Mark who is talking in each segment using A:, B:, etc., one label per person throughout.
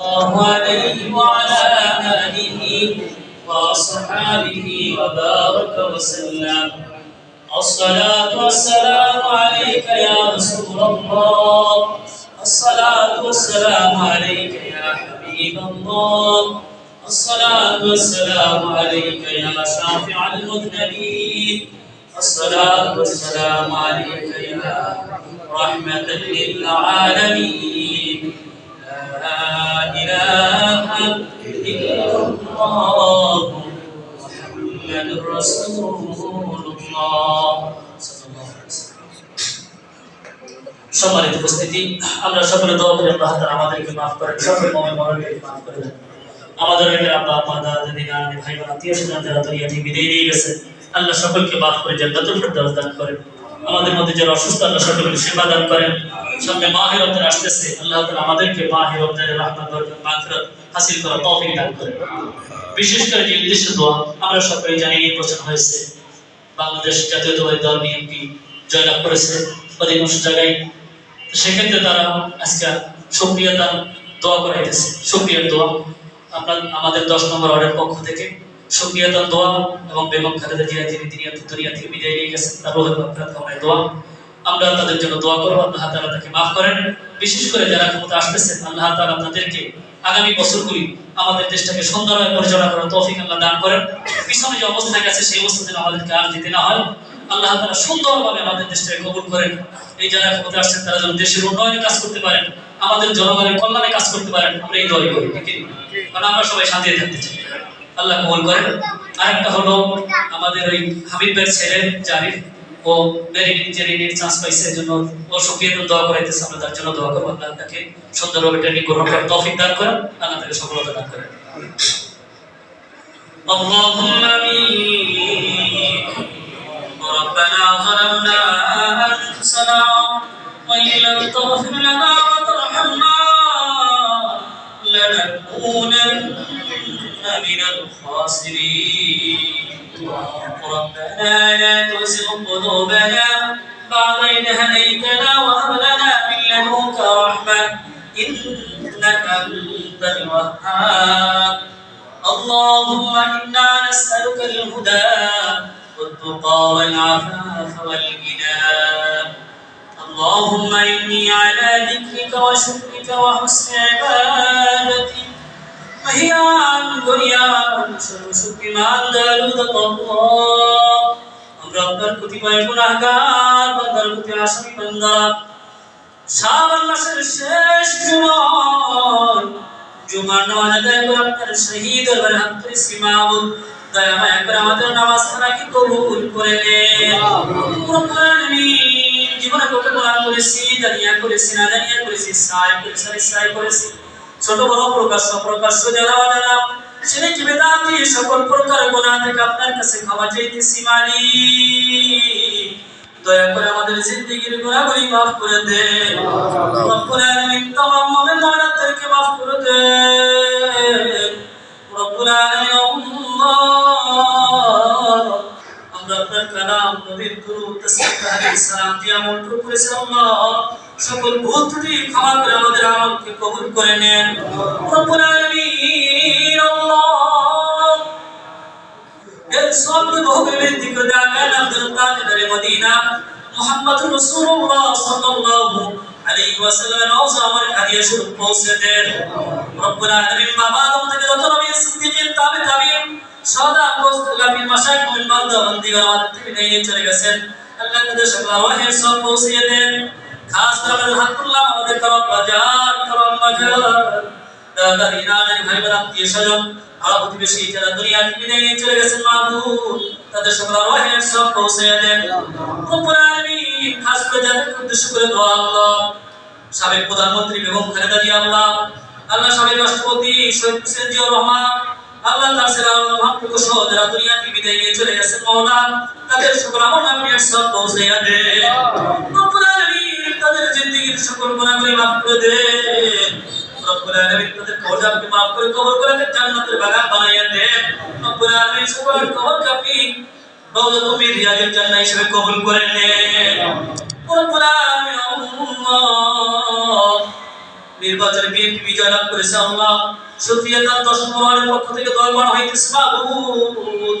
A: الله عليه وعلى آله وأصحابه وبارك وسلم. الصلاة والسلام عليك يا رسول الله. الصلاة والسلام عليك يا حبيب الله. الصلاة والسلام عليك يا شافع المذنبين. الصلاة والسلام عليك يا رحمة للعالمين. সম্মানিত উপস্থিতি, আমরা সকলে দোয়া করি, আল্লাহ তাআলা আমাদেরকে maaf করেন সকল মুমিন মুমিনকে maaf করে আমাদের এখানে আব্বা, আম্মা, দাদা, দিদি, নানি, ভাই, বোন, আত্মীয় স্বজন যারা দুনিয়া বিদায় নিয়ে গেছে, আল্লাহ সকলকে maaf করে জান্নাতুল ফেরদাউস দান করেন। আমাদের মধ্যে যারা অসুস্থ, আল্লাহ সকলকে সেবা দান করেন। সামনে মাহে আসতেছে, আল্লাহ তাআলা আমাদেরকে মাহে রমজানের রহমত, বরকত, মাগফিরাত হাসিল করার তৌফিক দান করেন। বিশেষ করে যে উদ্দেশ্য দোয়া আমরা সকলেই জানি নির্বাচন হয়েছে। বাংলাদেশ জাতীয়তাবাদী দল বিএনপি জয়লাভ করেছে অধিকাংশ জায়গায়। সেক্ষেত্রে তারা আজকে সক্রিয়তা দোয়া করাইতেছে। সক্রিয় দোয়া। আপনার আমাদের দশ নম্বর ওয়ার্ডের পক্ষ থেকে সক্রিয়তা দোয়া এবং বেগম খালেদা জিয়া যিনি দুনিয়া দুনিয়া থেকে বিদায় নিয়ে গেছেন, তার রোহের মাগফিরাত কামনায় দোয়া। আমরা তাদের জন্য দোয়া করব, আল্লাহ তাআলা তাকে মাফ করেন। বিশেষ করে যারা ক্ষমতা আসতেছেন, আল্লাহ তাআলা তাদেরকে আগামী বছরগুলি আমাদের দেশটাকে সুন্দরভাবে পরিচালনা করার তৌফিক আল্লাহ দান করেন। পিছনে যে অবস্থা গেছে সেই অবস্থা যেন আমাদেরকে আর দিতে না হয়। আল্লাহ তাআলা সুন্দরভাবে আমাদের দেশটাকে কবুল করেন। এই যারা ক্ষমতা আসছেন, তারা যেন দেশের উন্নয়নে কাজ করতে পারেন, আমাদের জনগণের কল্যাণে কাজ করতে পারেন, আমরা এই দোয়াই করি? কারণ আমরা সবাই শান্তিতে থাকতে চাই। আল্লাহ কবুল করেন। আরেকটা হলো আমাদের ওই হাবিব ভাইয়ের ছেলে জারিফ। ও মেরিন ইঞ্জিনিয়ারিং চান্স পাইছে এজন্য ও সুখিয়ে দোয়া করাইতেছে আমরা তার জন্য দোয়া করবো আল্লাহ তাকে সুন্দরভাবে ট্রেনিং গ্রহণ করার তৌফিক দান করেন আল্লাহ তাকে সফলতা দান করেন اللهم آمين ربنا ظلمنا أنفسنا وإن لم تغفر لنا وترحمنا لنكونن من الخاسرين ربنا لا تزغ قلوبنا. بعد إذ هديتنا وهب لنا من لدنك رحمة. إنك أنت الوهاب. اللهم إنا نسألك الهدى والتقى والعفاف والغنى. اللهم إني على ذكرك وشكرك وحسن عبادتك আহিয়ান গরিয়ান সর্বশক্তিমান দয়ালু তল্লাহ আমরা আপনার কতিপয় গুণাগার বান্দার প্রতি আসামি, বান্দা। শ্রাবণ মাসের শেষ জুমায়, জুমার নামাজ আদায় করে আপনার শহীদ দয়া মায়া করে আমাদের নামাজ কি কবুল করে জীবনে কত করেছি, জানিয়া করেছি, না জানিয়া করেছি সাহেব করেছি সাহেব করেছি। ছোট বড় প্রকাশ্য প্রকাশ্য যারা যারা শিরিক বেদাতি সকল প্রকার গুনাহ থেকে আপনার কাছে ক্ষমা চাইতেছি মালিক দয়া করে আমাদের জিন্দেগির গুনাহগুলি মাফ করে দেন রব্বুল আলামিন तमाम মুমিন মুমিনাতকে মাফ করে দেন রব্বুল আলামিন আল্লাহ আমরা আপনার কালাম নবীর দুরূদ তাসবিহ তাহলিল সালাম দিয়ে আমল করেছি আল্লাহ সকল ভুল ত্রুটি ক্ষমা করে আমাদের আমলকে কবুল করে নেন। রব্বুল আলামিন, আল্লাহ। এর আব্দুল কাদের মদিনা। মুহাম্মদ রাসূলুল্লাহ সাল্লাল্লাহু আলাইহি আমার হাদিয়া শুরু পৌঁছে দেন। রব্বুল আলামিন বাবা আমাদের যত নবী সিদ্দিকিন তাবে তাবিন সদা মুমিন বান্দা নিয়ে চলে গেছেন। আল্লাহ তাদের সকল সব দেন। তাদের প্রধানমন্ত্রী বেগম খালেদা আল্লাহ আল্লাহ সাবেক রাষ্ট্রপতি শহীদ হোসেন রহমান আল্লাহ যারা নিয়ে চলে তাদের সব তাদের জিন্দেগীর সকল গুনাহগুলি মাফ করে দে। রব্বুল আলামিন তাদের কবরকে করে কবর করে জান্নাতের বাগান বানাইয়া দেন রব্বুল আলামিন সকল কবরকে আপনি রওজাতুম মিন রিয়াজিল জান্নাহ হিসেবে কবুল করে নেন রব্বুল আলামিন আল্লাহ। নির্বাচনে বিএনপি বিজয় লাভ করেছে আল্লাহ। সুফিয়া তার দশ নম্বরের পক্ষ থেকে দরবার হইতেছে মাবুদ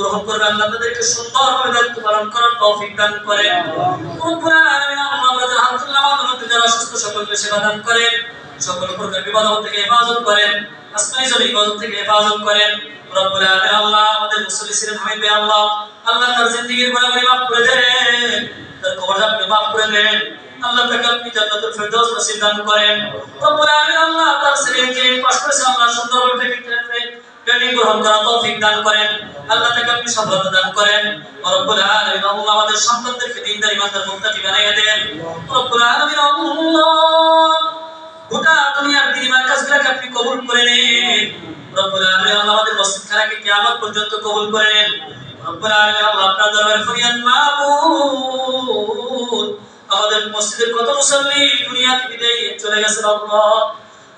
A: গ্রহণ করবে, আল্লাহ তাদেরকে সুন্দরভাবে দায়িত্ব পালন করার তৌফিক দান আমাদের যারা অসুস্থ সকলকে সেবা দান করেন, সকল প্রকার বিপদ থেকে হেফাজত করেন থেকে হেফাজত করেন। রব্বুল আলামিন আল্লাহ আমাদের মুসলিম ছিলেন আল্লাহ আল্লাহ তার জিন্দেগির মাফ করে দেন, তার আপনি মাফ করে দেন, আল্লাহ তাকে আপনি জান্নাতুল নসিব দান করেন। রব্বুল আলামিন আল্লাহ তার আল্লাহ সুন্দরভাবে ট্রেনিং গ্রহণ করার তৌফিক দান করেন। আল্লাহ তাকে আপনি সফলতা দান করেন। রব্বুল আলামিন আল্লাহ আমাদের সন্তানদেরকে দিনদার ইমানদার মুত্তাকি বানিয়ে দেন। রব্বুল আলামিন আল্লাহ গোটা দুনিয়ার দিন মার্কাজগুলোকে আপনি কবুল করে নিন। রব্বুল আলামিন আল্লাহ আমাদের মসজিদ খানাকে কিয়ামত পর্যন্ত কবুল করে নিন। রব্বুল আলামিন আল্লাহ আপনার দরবারে ফরিয়াদ, মাবুদ। আমাদের মসজিদের কত মুসল্লি দুনিয়া বিদায় চলে গেছেন আল্লাহ।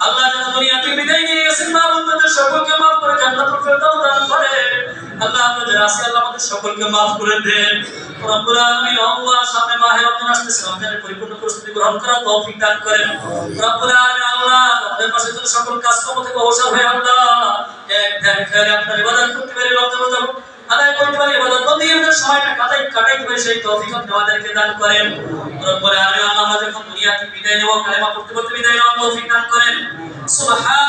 A: আল্লাহ যারা দুনিয়া থেকে বিদায় নিয়ে গেছেন, মাবুদ। তাদের সকলকে মাফ করে জান্নাতুল ফেরদাউস দান করেন। আল্লাহ আমাদের আছে, আল্লাহ আমাদের সকলকে মাফ করে দেন। রব্বুল আমরা বিদায় নেব কালেমা বিদায় করেন। সুবহান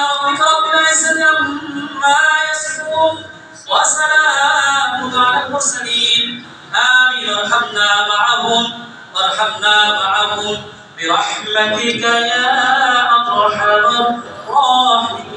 A: وسلام على المرسلين. آمين. ارحمنا معهم. وارحمنا معهم. برحمتك يا أرحم الراحمين.